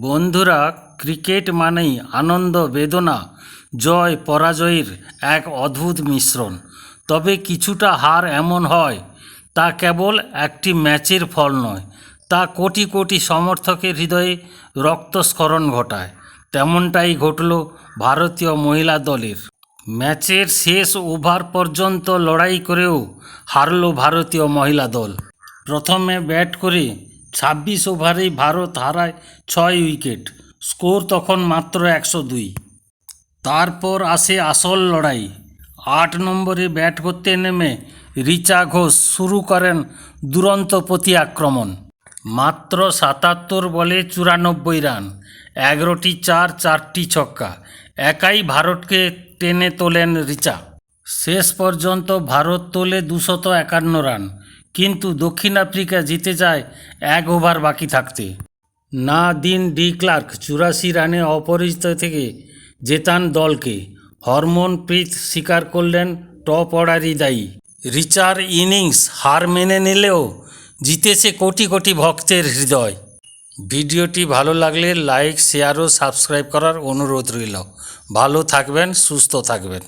বন্ধুরা, ক্রিকেট মানেই আনন্দ, বেদনা, জয়, পরাজয়ের এক অদ্ভুত মিশ্রণ। তবে কিছুটা হার এমন হয়, তা কেবল একটি ম্যাচের ফল নয়, তা কোটি কোটি সমর্থকের হৃদয়ে রক্তস্খলন ঘটায়। তেমনটাই ঘটল ভারতীয় মহিলা দলের। ম্যাচের শেষ ওভার পর্যন্ত লড়াই করেও হারল ভারতীয় মহিলা দল। প্রথমে ব্যাট করে ছাব্বিশ ওভারেই ভারত হারায় ছয় উইকেট, স্কোর তখন মাত্র একশো দুই। তারপর আসে আসল লড়াই। আট নম্বরে ব্যাট করতে নেমে রিচা ঘোষ শুরু করেন দুরন্ত প্রতি আক্রমণ মাত্র সাতাত্তর বলে চুরানব্বই রান, এগারোটি চার, চারটি ছক্কা। একাই ভারতকে টেনে তোলেন রিচা। শেষ পর্যন্ত ভারত তোলে দুশত একান্ন রান। কিন্তু দক্ষিণ আফ্রিকা জিতে যায় এক ওভার বাকি থাকতে। না দিন ডি ক্লার্ক চুরাশি রানে অপরাজিত থেকে জেতান দলকে। হরমনপ্রীত স্বীকার করলেন টপ অর্ডারই দায়ী। রিচার ইনিংস হার মেনে নিলেও জিতেছে কোটি কোটি ভক্তের হৃদয়। ভিডিওটি ভালো লাগলে লাইক, শেয়ার ও সাবস্ক্রাইব করার অনুরোধ রইল। ভালো থাকবেন, সুস্থ থাকবেন।